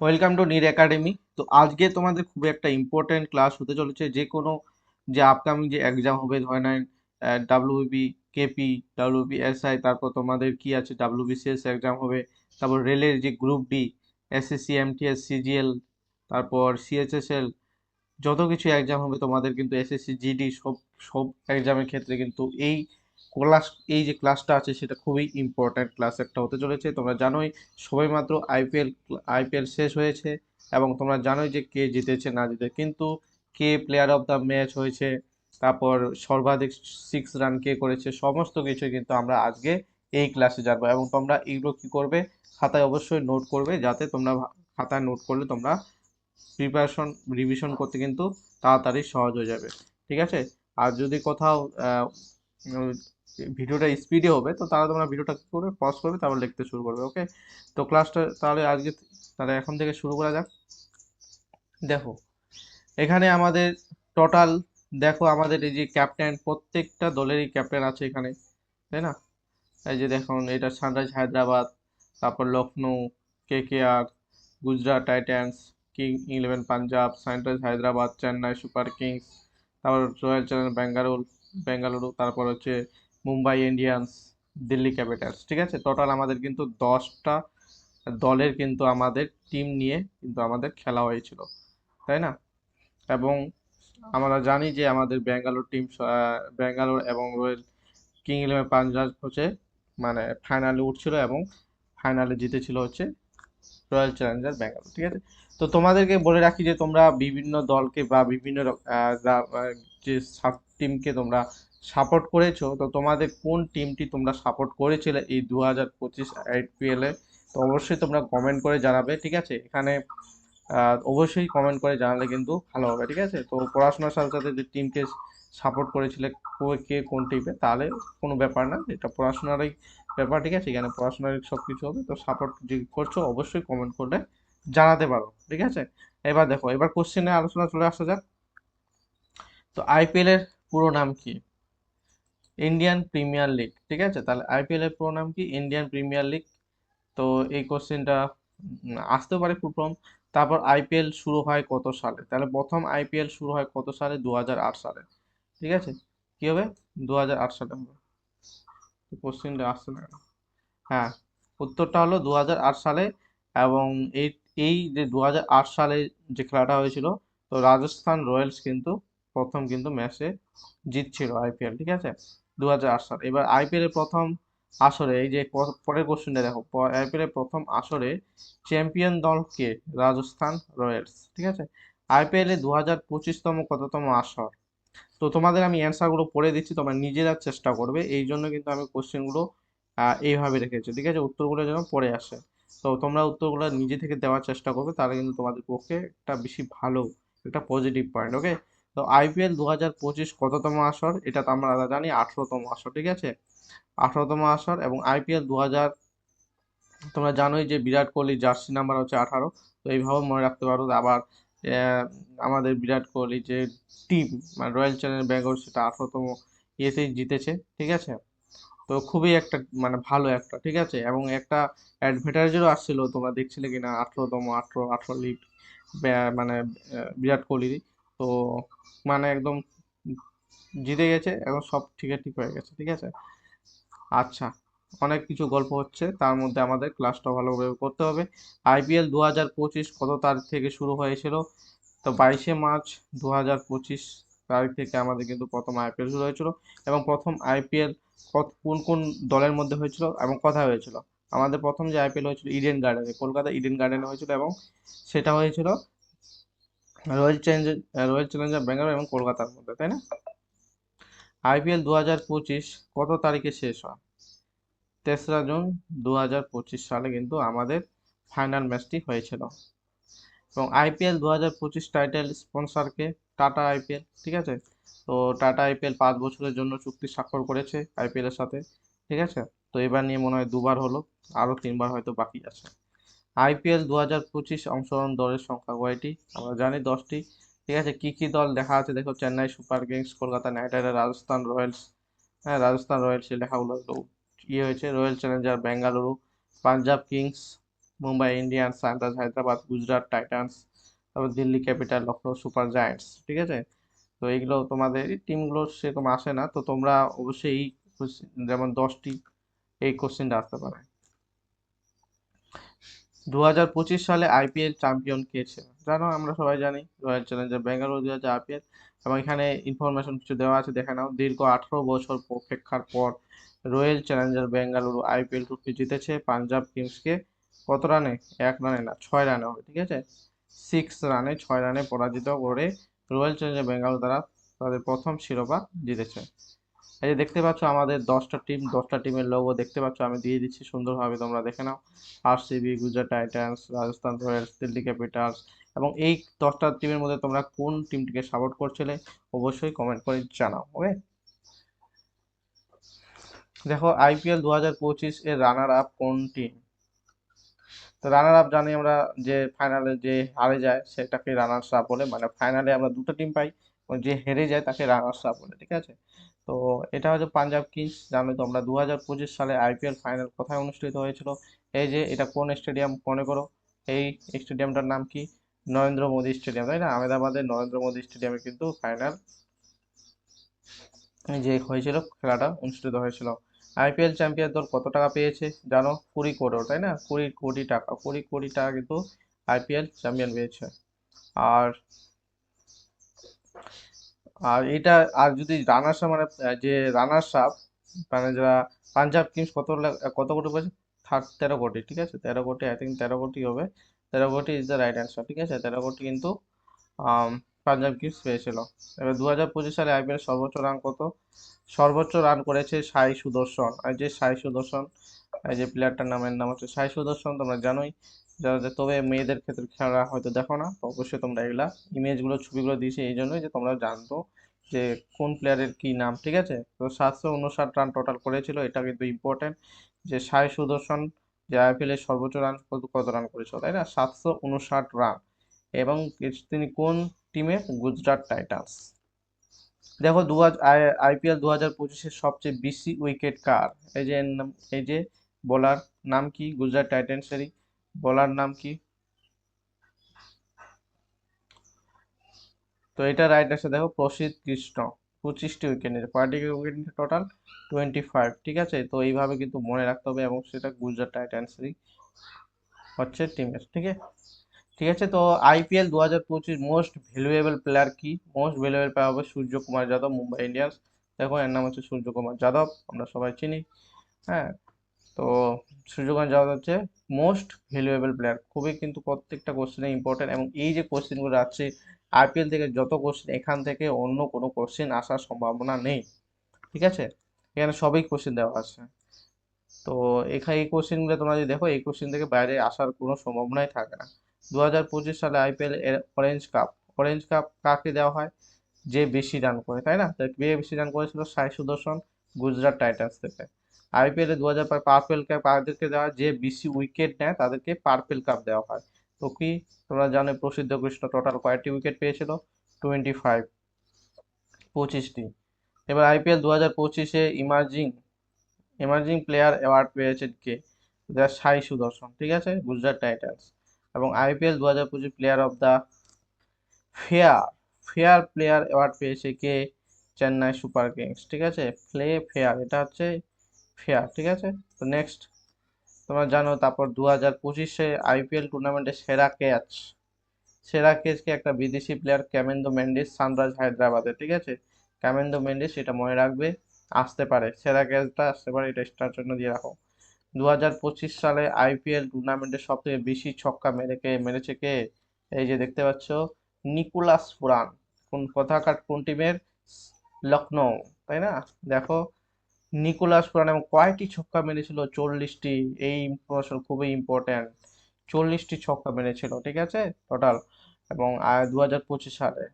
Welcome to নির academy তো আজকে তোমাদের খুব একটা ইম্পর্টেন্ট ক্লাস হতে চলেছে। যে কোনো যে আপকামিং যে এক্সাম হবে, ধরে নেন ডাব্লিউবি কেপি ডাব্লিউবি এসআই তারপর তোমাদের কি আছে? ডাব্লিউবিসিএস এক্সাম হবে। তারপর রেলের যে group D SSC MTS CGL তারপর সিএইচএসএল যত কিছু এক্সাম হবে তোমাদের কিন্তু এসএসসি জিডি সব সব এক্সামের ক্ষেত্রে কিন্তু এই ক্লাস এই যে ক্লাসটা আছে সেটা খুবই ইম্পর্ট্যান্ট ক্লাস একটা হতে চলেছে। তোমরা জানোই সবেমাত্র আইপিএল আইপিএল শেষ হয়েছে এবং তোমরা জানোই যে কে জিতেছে, না জিতে কিন্তু কে প্লেয়ার অফ দ্য ম্যাচ হয়েছে, তারপর সর্বাধিক সিক্স রান কে করেছে, সমস্ত কিছু কিন্তু আমরা আজকে এই ক্লাসে জানব। এবং তোমরা এগুলো কী করবে, খাতায় অবশ্যই নোট করবে, যাতে তোমরা খাতায় নোট করলে তোমরা প্রিপারেশন রিভিশন করতে কিন্তু তাড়াতাড়ি সহজ হয়ে যাবে। ঠিক আছে? আর যদি কোথাও ভিডিওটা স্পিডে হবে, তো তাহলে তোমরা ভিডিওটা কী করবে পজ করবে, তারপর লিখতে শুরু করবে ওকে তো ক্লাসটা তাহলে আজকে, তাহলে এখন থেকে শুরু করা যাক। দেখো, এখানে আমাদের টোটাল দেখো আমাদের এই যে ক্যাপ্টেন প্রত্যেকটা দলেরই ক্যাপ্টেন আছে এখানে, তাই না? এই যে দেখুন, এটা সানরাইজ হায়দ্রাবাদ, তারপর Lucknow K K R Gujarat Titans, King Eleven Punjab, Sunrise Hyderabad, Chennai Super Kings, তারপর রয়্যাল চ্যালেঞ্জার্স বেঙ্গালুরু বেঙ্গালুরু তারপর হচ্ছে মুম্বাই ইন্ডিয়ান্স, দিল্লি ক্যাপিটালস, ঠিক আছে? টোটাল আমাদের কিন্তু দশটা দলের কিন্তু আমাদের টিম নিয়ে কিন্তু আমাদের খেলা হয়েছিল, তাই না? এবং আমরা জানি যে আমাদের ব্যাঙ্গালোর টিম ব্যাঙ্গালোর এবং রয়্যাল কিং ইলেভেন পাঞ্জাব হচ্ছে মানে ফাইনালে উঠছিল এবং ফাইনালে জিতেছিল হচ্ছে রয়্যাল চ্যালেঞ্জার ব্যাঙ্গালোর, ঠিক আছে? তো তোমাদেরকে বলে রাখি যে তোমরা বিভিন্ন দলকে বা বিভিন্ন যে টিমকে তোমরা সাপোর্ট করেছ, তো তোমাদের কোন টিমটি তোমরা সাপোর্ট করেছিলে এই দু হাজার পঁচিশ আইপিএলে তো অবশ্যই তোমরা কমেন্ট করে জানাবে, ঠিক আছে? এখানে অবশ্যই কমেন্ট করে জানালে কিন্তু ভালো হবে, ঠিক আছে? তো পড়াশোনার সাথে সাথে যে টিমকে সাপোর্ট করেছিলে, কে কোন টিমে তাহলে কোনো ব্যাপার না, এটা পড়াশোনারই ব্যাপার, ঠিক আছে? এখানে পড়াশোনার সব কিছু হবে, তো সাপোর্ট যে করছ, অবশ্যই কমেন্ট করলে জানাতে পারো, ঠিক আছে? এবার দেখো, এবার কোশ্চেনে আলোচনা চলে আসা যাক। তো আইপিএল এর পুরো নাম কি? ইন্ডিয়ান প্রিমিয়ার লিগ ঠিক আছে? তাহলে আইপিএল এর পুরো নাম কি? ইন্ডিয়ান প্রিমিয়ার লিগ তো এই কোশ্চেনটা আসতে পারে ফর্ম তারপর আইপিএল শুরু হয় কত সালে? তাহলে প্রথম আইপিএল শুরু হয় কত সালে? দু হাজার আট সালে। ঠিক আছে? কি হবে? দু হাজার আট সালে হবে। কোশ্চেনটা আসছে না হ্যাঁ উত্তরটা হলো দু হাজার আট সালে এবং এই এই যে দু হাজার আট সালে যে খেলাটা হয়েছিল, তো রাজস্থান রয়্যালস কিন্তু প্রথম কিন্তু ম্যাচে জিতছিল আইপিএল ঠিক আছে? দু সাল। এবার আইপিএল এর প্রথম আসরে, এই যে পরের কোশ্চেনটা দেখো আইপিএল এর প্রথম আসরে চ্যাম্পিয়ন দল কে রাজস্থান রয়্যালস, ঠিক আছে? আইপিএল দু হাজার পঁচিশতম কততম আসর? তো তোমাদের আমি অ্যান্সারগুলো পড়ে দিচ্ছি, তোমরা নিজেরা চেষ্টা করবে। এই জন্য কিন্তু আমি কোশ্চেনগুলো এইভাবে রেখেছি, ঠিক আছে? উত্তরগুলো যেন পড়ে আসে। তো তোমরা উত্তরগুলো নিজে থেকে দেওয়ার চেষ্টা করবে, তাহলে কিন্তু তোমাদের পক্ষে একটা বেশি ভালো, একটা পজিটিভ পয়েন্ট ওকে তো আইপিএল দু হাজার পঁচিশ কততম আসর? এটা তো আমরা জানি, আঠেরোতম আসর, ঠিক আছে? আঠারোতম আসর এবং আইপিএল দু হাজার তোমরা জানোই যে বিরাট কোহলি জার্সি নাম্বার হচ্ছে আঠারো, তো এইভাবে মনে রাখতে পারো আবার আমাদের বিরাট কোহলি যে টিম মানে রয়্যাল চ্যালেঞ্জ ব্যাঙ্গল সেটা আঠারোতম ইয়েতেই জিতেছে, ঠিক আছে? তো খুবই একটা মানে ভালো একটা, ঠিক আছে? এবং একটা অ্যাডভার্টাইজেরও আসছিল, তোমরা দেখছিলে কিনা? আঠারোতম, আঠারো আঠারো লিগ মানে বিরাট কোহলিরই। তো মানে একদম জিতে গেছে, এখন সব ঠিক ঠিক হয়ে গেছে, ঠিক আছে? আচ্ছা অনেক কিছু গল্প হচ্ছে, তার মধ্যে আমাদের ক্লাসটা ভালোভাবে করতে হবে। আইপিএল দু হাজার পঁচিশ কত তারিখ থেকে শুরু হয়েছিল? তো বাইশে মার্চ দু হাজার পঁচিশ তারিখ থেকে আমাদের কিন্তু প্রথম আইপিএল শুরু হয়েছিল এবং প্রথম আইপিএল কত, কোন কোন দলের মধ্যে হয়েছিল এবং কোথায় হয়েছিল? আমাদের প্রথম যে আইপিএল হয়েছিল ইডেন গার্ডেনে কলকাতা ইডেন গার্ডেনে হয়েছিল এবং সেটা হয়েছিল Royal Challenger Royal Challenger Bangalore এবং কলকাতার মধ্যে, তাই না? আইপিএল দু হাজার পঁচিশ কত তারিখে শেষ হয়? তেসরা জুন দু হাজার পঁচিশ সালে কিন্তু আমাদের ফাইনাল ম্যাচটি হয়েছিল। এবং আইপিএল দু হাজার পঁচিশ টাইটেল স্পন্সরকে টাটা আইপিএল ঠিক আছে? তো টাটা আইপিএল পাঁচ বছরের জন্য চুক্তি স্বাক্ষর করেছে আইপিএল এর সাথে, ঠিক আছে? তো এবার নিয়ে মনে হয় দুবার হলো, আরও তিনবার হয়তো বাকি আছে। আইপিএল দু হাজার পঁচিশ অংশগ্রহণ দলের সংখ্যা কয়টি? আমরা জানি দশটি। ঠিক আছে, কী কী দল দেখা আছে? দেখো, Chennai Super Kings, Kolkata Knight Rider Rajasthan Royals. হ্যাঁ রাজস্থান রয়্যালস লেখাগুলো ইয়ে হয়েছে। Royal Challenger Bengaluru, Punjab Kings, Mumbai Indians Sunrise Hyderabad, Gujarat Titans, তারপর Delhi Capital Lucknow Super Giants. ঠিক আছে? তো এইগুলো তোমাদের টিমগুলো সেরকম আসে না। তো তোমরা অবশ্যই এই যেমন দশটি, এই কোশ্চেনটা আসতে পারে। দু হাজার পঁচিশ সালে আইপিএল চ্যাম্পিয়ন কে জানো, আমরা সবাই জানি, রয়্যাল চ্যালেঞ্জার ব্যাঙ্গালোর দু হাজার আইপিএল। এবং এখানে ইনফরমেশন কিছু দেওয়া আছে, দেখে নাও। দীর্ঘ আঠারো বছর অপেক্ষার পর Royal Challenger Bengaluru IPL trophy জিতেছে পাঞ্জাব কিংসকে। কত রানে? এক রানে না, ছয় রানে হবে, ঠিক আছে? সিক্স রানে, ছয় রানে পরাজিত করে রয়্যাল চ্যালেঞ্জার বেঙ্গালুরু দ্বারা তাদের প্রথম শিরোপা জিতেছে। এই যে দেখতে পাচ্ছ আমাদের দশটা টিম দশটা টিমের লোগো দেখতে পাচ্ছ, আমি দিয়ে দিচ্ছি সুন্দরভাবে, তোমরা দেখে নাও। RCB Gujarat Titans Rajasthan Royals Delhi Capitals এবং এই দশটা টিমের মধ্যে তোমরা কোন টিমটিকে সাপোর্ট করছিলে, অবশ্যই কমেন্ট করে জানাও ওকে দেখো আইপিএল দু হাজার পঁচিশ এর রানার আপ কোন টিম তো রানার আপ জানি আমরা যে ফাইনালে যে হারে যায়, সেটাকে রানার্স আপ বলে মানে ফাইনালে আমরা দুটো টিম পাই, এবং যে হেরে যায় তাকে রানার্স আপ বলে, ঠিক আছে? তো এটা হচ্ছে পাঞ্জাব কিংস, জানো তো আমরা দু হাজার পঁচিশ সালে আইপিএল ফাইনাল কোথায় অনুষ্ঠিত হয়েছিল? এই যে এটা কোন স্টেডিয়াম মনে করো? এই স্টেডিয়ামটার নাম কি? নরেন্দ্র মোদী স্টেডিয়াম, তাই না? আহমেদাবাদের নরেন্দ্র মোদী স্টেডিয়ামে কিন্তু ফাইনাল যে হয়েছিল, খেলাটা অনুষ্ঠিত হয়েছিল। আইপিএল চ্যাম্পিয়ন দল কত টাকা পেয়েছে জানো? কুড়ি কোটি, তাই না? কুড়ি কোটি টাকা, কুড়ি কোটি টাকা কিন্তু আইপিএল চ্যাম্পিয়ন পেয়েছে। আর আর এটা, আর যদি রানার সাপ মানে যে রানার সাপ মানে যারা পাঞ্জাব কিংস কত কত কোটি পেয়েছে থার্ড তেরো কোটি, ঠিক আছে? তেরো কোটি আই থিঙ্ক তেরো কোটি হবে। তেরো কোটি ইজ দ্য রাইট অ্যান্সার ঠিক আছে? তেরো কোটি কিন্তু পাঞ্জাব কিংস পেয়েছিল। এবার দু হাজার পঁচিশ সালে আইপিএল সর্বোচ্চ রান কত? সর্বোচ্চ রান করেছে সাই সুদর্শন আর যে সাই সুদর্শন এই যে প্লেয়ারটার নামের নাম হচ্ছে সাই সুদর্শন তোমরা জানোই। যারা তবে মেয়েদের ক্ষেত্রে খেলা হয়তো দেখো না, তো অবশ্যই তোমরা এগুলা ইমেজগুলো, ছবিগুলো দিয়েছি এই জন্যই যে তোমরা জানতো যে কোন প্লেয়ারের কি নাম, ঠিক আছে? তো সাতশো উনষাট রান টোটাল করেছিল, এটা কিন্তু ইম্পর্টেন্ট যে সাই সুদর্শন যে আইপিএল এর সর্বোচ্চ রান কত রান করেছিল, তাই না? সাতশো উনষাট রান এবং তিনি কোন টিমের গুজরাট টাইটান্স। দেখো দু আইপিএল দু হাজার পঁচিশের সবচেয়ে বেশি উইকেট কার? এই যে এই যে বোলার নাম কি? গুজরাট টাইটান্সেরই। বোলার নাম কি? তো এটা রাইট আছে দেখো, প্রসিদ্ধ কৃষ্ণ, পঁচিশটি উইকেট নিয়েছে। কয়টি উইকেট নিয়েছে টোটাল টোয়েন্টি ফাইভ ঠিক আছে? তো এইভাবে কিন্তু মনে রাখতে হবে এবং সেটা গুজরাট টাইটান্সেরই হচ্ছে টিমের ঠিক আছে? ঠিক আছে, তো আইপিএল দু হাজার পঁচিশ মোস্ট ভ্যালুয়েবল প্লেয়ার কি? মোস্ট ভ্যালুয়েবল প্লেয়ার হবে সূর্যকুমার যাদব, মুম্বাই ইন্ডিয়ান্স। দেখো, এর নাম হচ্ছে সূর্যকুমার যাদব, আমরা সবাই চিনি হ্যাঁ? তো সূর্যকুমার যাদব হচ্ছে মোস্ট ভ্যালুয়েবল প্লেয়ার খুবই কিন্তু প্রত্যেকটা কোশ্চেনে ইম্পর্টেন্ট এবং এই যে কোশ্চেনগুলো আসছে আইপিএল থেকে যত কোশ্চেন এখান থেকে অন্য কোনো কোশ্চেন আসার সম্ভাবনা নেই, ঠিক আছে? এখানে সবই কোশ্চেন দেওয়া আছে। তো এখানে এই কোশ্চেনগুলো তোমরা যদি দেখো, এই কোশ্চেন থেকে বাইরে আসার কোনো সম্ভাবনাই থাকে না। দু হাজার পঁচিশ সালে আইপিএল এর অরেঞ্জ কাপ অরেঞ্জ কাপ কাকে দেওয়া হয়? যে বেশি রান করে, তাই না? কে বেশি রান করেছিল সাই সুদর্শন গুজরাট টাইটান্স থেকে। আইপিএল দু হাজার পার্পেল কাপ কাদেরকে দেওয়া, যে বেশি উইকেট নেয়, তাদেরকে পার্পেল কাপ দেওয়া হয়। তো কি? তোমরা জানো প্রসিদ্ধ কৃষ্ণ টোটাল কয়েকটি উইকেট পেয়েছিল? টোয়েন্টি ফাইভ পঁচিশটি এবার আইপিএল দু হাজার পঁচিশে ইমার্জিং ইমার্জিং প্লেয়ার অ্যাওয়ার্ড পেয়েছেন কে? যা সাই সুদর্শন, ঠিক আছে? গুজরাট টাইটান্স। এবং আইপিএল দু হাজার পঁচিশ player of the fair fair player award পেয়েছে কে? চেন্নাই সুপার কিংস, ঠিক আছে? প্লে ফেয়ার এটা হচ্ছে ফেয়ার ঠিক আছে? তো নেক্সট তোমরা জানো তারপর দু হাজার পঁচিশে আইপিএল টুর্নামেন্টে সেরা ক্যাচ সেরা ক্যাচকে একটা বিদেশি প্লেয়ার ক্যামেন্দো মেন্ডিস সানরাইজ হায়দ্রাবাদে ঠিক আছে? ক্যামেন্দো মেন্ডিস এটা মনে রাখবে, আসতে পারে। সেরা ক্যাচটা আসতে পারে, এটা স্টার জন্য দিয়ে রাখো। দু হাজার পঁচিশ সালে আইপিএল টুর্নামেন্টে সব থেকে বেশি ছক্কা মেরে কে, মেরেছে কে? এই যে দেখতে পাচ্ছ নিকোলাস পুরান কোন কোথাকার কোন টিমের লখনৌ তাই না? দেখো নিকোলাস পুরান কয়টি ছক্কা মেরেছিল? চল্লিশটি। এই ইনফরমেশন খুবই ইম্পর্ট্যান্ট চল্লিশটি ছক্কা মেরেছিল, ঠিক আছে? টোটাল এবং দু হাজার পঁচিশ সালে।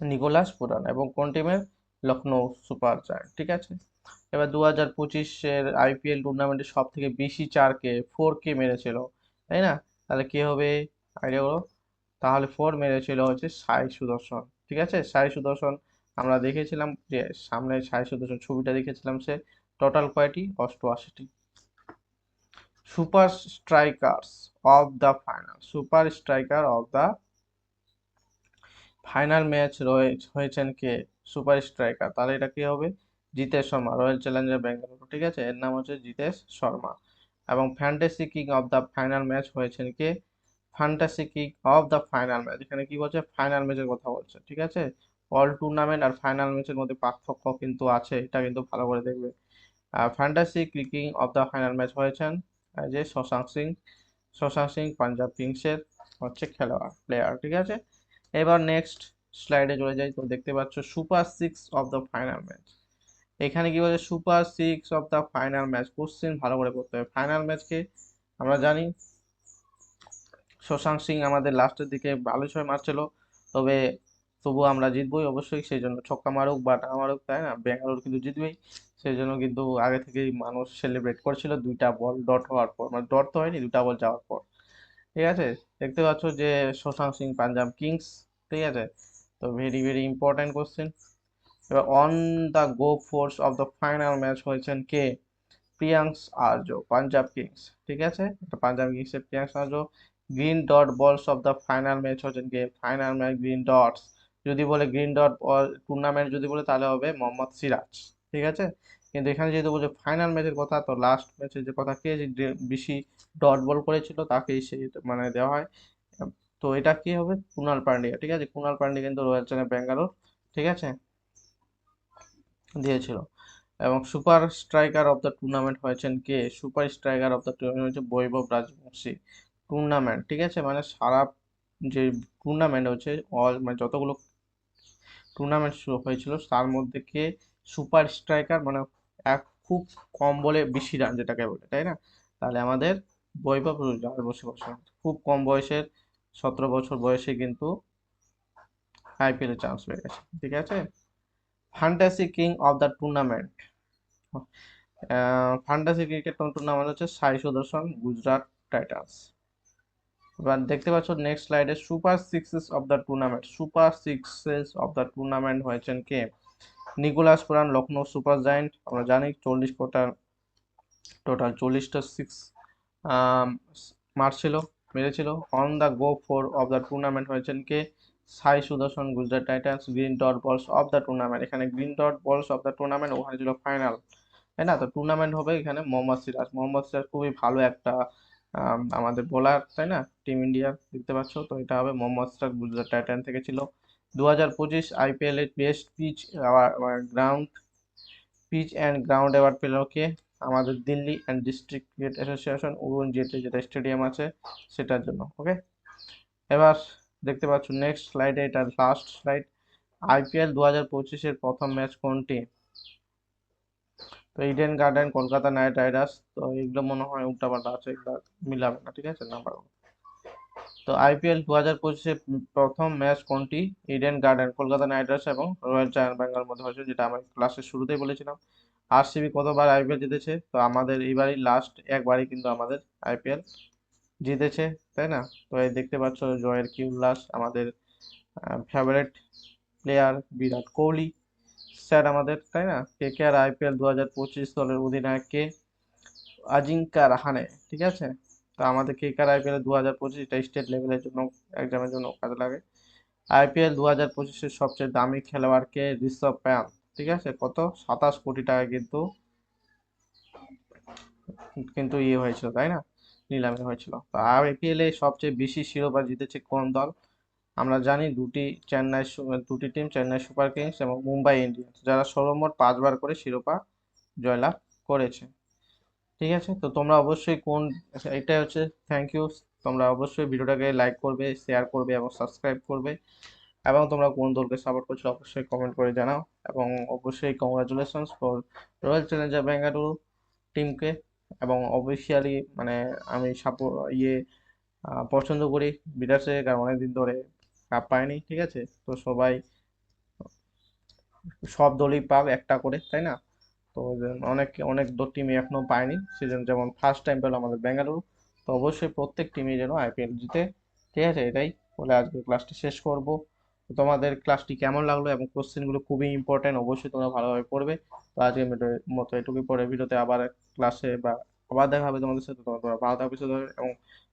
নিকোলাস পুরান এবং কোন টিমের লখনৌ সুপার জায়ান্ট, ঠিক আছে? এবার দু হাজার পঁচিশের আইপিএল টুর্নামেন্টে সব থেকে বেশি চার কে ফোর কে মেরেছিল, তাই না? তাহলে কে হবে? আইডিয়া তাহলে ফোর মেরেছিল হচ্ছে সাই সুদর্শন, ঠিক আছে? সাই সুদর্শন আমরা দেখেছিলাম যে সামনে সাই সুদর্শন ছবিটা দেখেছিলাম, সে টোটাল কয়টি? অষ্টআশিটি। Super strikers of the final super striker of the final match হয়েছেন কে? সুপার স্ট্রাইকার তাহলে এটা কি হবে? জিতেশ শর্মা রয়্যাল চ্যালেঞ্জার বেঙ্গালুরু ঠিক আছে? এর নাম হচ্ছে জিতেশ শর্মা। এবং fantasy king of the final match হয়েছেন কে? Fantasy king of the final match এখানে কি বলছে? ফাইনাল ম্যাচের কথা বলছে, ঠিক আছে? অল টুর্নামেন্ট আর ফাইনাল ম্যাচের মধ্যে পার্থক্য কিন্তু আছে, এটা কিন্তু ভালো করে দেখবে। Fantasy king of the final match হয়েছেন যে শশাঙ্ক সিং। শশাঙ্ক সিং পাঞ্জাব কিংসের হচ্ছে খেলোয়াড় প্লেয়ার ঠিক আছে? এবার নেক্সট স্লাইডে চলে যাই, তো দেখতে পাচ্ছ super six of the final match এখানে কি বলছে super six of the final match question ভালো করে করতে হবে। ফাইনাল ম্যাচকে আমরা জানি, শশাঙ্ক সিং আমাদের লাস্টের দিকে ভালো ছয় মারছিল, তবে তবু আমরা জিতবই অবশ্যই, সেই জন্য ছক্কা মারুক বা না মারুক, তাই না? ব্যাঙ্গালোর কিন্তু জিতবেই। সেই জন্য কিন্তু আগে থেকেই মানুষ সেলিব্রেট করছিল দুইটা বল ডট হওয়ার পর। মানে ডট তো হয়নি, দুটা বল যাওয়ার পর। ঠিক আছে? দেখতে পাচ্ছ যে শশাঙ্ক সিং পাঞ্জাব কিংস, ঠিক আছে? তো ভেরি ভেরি ইম্পর্ট্যান্ট কোশ্চেন এবার on the go fours of the final match হয়েছেন কে? প্রিয়াংস আর্য পাঞ্জাব কিংস। ঠিক আছে? পাঞ্জাব কিংসের Priyansh Arya green dot balls of the final match হচ্ছেন কে? ফাইনাল ম্যাচ গ্রিন ডটস যদি বলে গ্রিন ডট টুর্নামেন্ট যদি বলে, তাহলে হবে মোহাম্মদ সিরাজ। ঠিক আছে? কিন্তু এখানে যেহেতু বলছে ফাইনাল ম্যাচের কথা, তো লাস্ট ম্যাচের যে কথা, কে বেশি ডট বল করেছিল তাকেই সে মানে দেওয়া হয়। তো এটা কি হবে? কুনাল পান্ডিয়া। ঠিক আছে? কুনাল পান্ডিয়া কিন্তু রয়্যাল চ্যালেঞ্জার ব্যাঙ্গালোর ঠিক আছে? দিয়েছিল। এবং super striker of the tournament হয়েছেন কে? Super striker of the tournament হচ্ছে বৈভব রাজবংশী। টুর্নামেন্ট ঠিক আছে? মানে সারা যে টুর্নামেন্ট হচ্ছে অল মানে যতগুলো টুর্নামেন্ট শুরু হয়েছিল। তার মধ্যে কে সুপার স্ট্রাইকার মানে এক খুব কম বলে বেশি রান যেটাকে বলে, তাই না? তাহলে আমাদের বৈভব বসে বসে খুব কম বয়সের, সতেরো বছর বয়সে কিন্তু আইপিএলে চান্স পেয়ে গেছে, ঠিক আছে? Fantasy king of the tournament fantasy cricket tournament হচ্ছে সাই সুদর্শন, গুজরাট টাইটান্স। এবার দেখতে পাচ্ছ নেক্সট স্লাইডে super sixes of the tournament super sixes of the tournament হয়েছেন কে? Nicholas Pooran Lucknow super giant, আমরা জানি চল্লিশ কোটার টোটাল চল্লিশটা সিক্স মারছিল, মেরেছিল। On the go four of the tournament হয়েছেন কে? Sai Sudharsan, Gujarat Titans green dot balls of the tournament এখানে green dot balls of the tournament ওখানে ছিল ফাইনাল তাই না? তো টুর্নামেন্ট হবে এখানে মোহাম্মদ সিরাজ। মোহাম্মদ সিরাজ খুবই ভালো একটা আমাদের বোলার তাই না? টিম ইন্ডিয়া দেখতে পাচ্ছ? তো এটা হবে মোহাম্মদ সিরাজ, গুজরাট টাইটান থেকে ছিল। দু হাজার পঁচিশ আইপিএল এর best pitch ground pitch and ground award পেল কে আমাদের Delhi and district cricket association Arun Jaitley যেটা স্টেডিয়াম আছে, সেটার জন্য ওকে এবার দেখতে পাচ্ছ নেক্সট স্লাইডে এটা লাস্ট স্লাইড আইপিএল দু হাজার পঁচিশের প্রথম ম্যাচ কোনটি? তো Eden Garden Kolkata Knight Riders তো এগুলো মনে হয় উল্টাপাল্টা আছে, এগুলো মিলাবে না, ঠিক আছে? নাম্বার তো আইপিএল দু হাজার পঁচিশে প্রথম ম্যাচ কোনটি? Eden Garden Kolkata Knight Riders এবং রয়্যাল চ্যালেঞ্জার্স বেঙ্গল মধ্যে হয়েছে যেটা আমি ক্লাসের শুরুতেই বলেছিলাম। আরসিবি কতবার আইপিএল জিতেছে? তো আমাদের এইবারই লাস্ট একবারই কিন্তু আমাদের আইপিএল জিতেছে, তাই না? তো এই দেখতে পাচ্ছ, জয়ের কি উল্লাস আমাদের favourite player Virat Kohli. Sir আমাদের, তাই না? কে কে আর আইপিএল দু হাজার পঁচিশ দলের অধিনায়ক কে? আজিঙ্কা রাহানে, ঠিক আছে? তো আমাদের কে কার আইপিএল দু হাজার পঁচিশটা স্টেট লেভেলের জন্য এক্সামের জন্য কাজে লাগে। আইপিএল দু হাজার পঁচিশের সবচেয়ে দামি খেলোয়াড়কে ঋষভ প্যান ঠিক আছে? কত? সাতাশ কোটি টাকা কিন্তু কিন্তু ইয়ে হয়েছিল, তাই না? নিলামে হয়েছিল। তো আইপিএল সবচেয়ে বেশি শিরোপা জিতেছে কোন দল? আমরা জানি দুটি চেন্নাই দুটি টিম চেন্নাই সুপার কিংস এবং মুম্বাই ইন্ডিয়ান্স, যারা সর্বমোট পাঁচবার করে শিরোপা জয়লাভ করেছে। ঠিক আছে? তো তোমরা অবশ্যই কোন, এটাই হচ্ছে থ্যাংক ইউ তোমরা অবশ্যই ভিডিওটাকে লাইক করবে শেয়ার করবে এবং সাবস্ক্রাইব করবে। এবং তোমরা কোন দলকে সাপোর্ট করছ অবশ্যই কমেন্ট করে জানাও। এবং অবশ্যই congratulations for Royal Challenger Bengaluru টিমকে এবং অফিসিয়ালি মানে আমি সাপোর্ট ইয়ে পছন্দ করি। বিরাটে কারণ অনেকদিন ধরে কাপ পায়নি, ঠিক আছে? তো সবাই সব দলই পাক একটা করে, তাই না? তো অনেক অনেক দু টিমই এখনও পায়নি। সেজন্য যেমন ফার্স্ট টাইম পেল আমাদের বেঙ্গালুরু তো অবশ্যই প্রত্যেক টিমই যেন আইপিএল জিতে, ঠিক আছে? এটাই বলে আজকে ক্লাসটি শেষ করব। তোমাদের ক্লাসটি কেমন লাগল এবং কোশ্চেনগুলো খুবই ইম্পর্টেন্ট অবশ্যই তোমরা ভালোভাবে পড়বে। তো আজকে মতো এটুকুই পরে ভিডিওতে আবার ক্লাসে বা আবার দেখা হবে তোমাদের সাথে। তোমার ভালো থাকবে এবং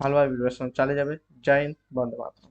ভালোভাবে প্রিপারেশন চালিয়ে যাবে। জয় হিন্দ, বন্দে মাতরম।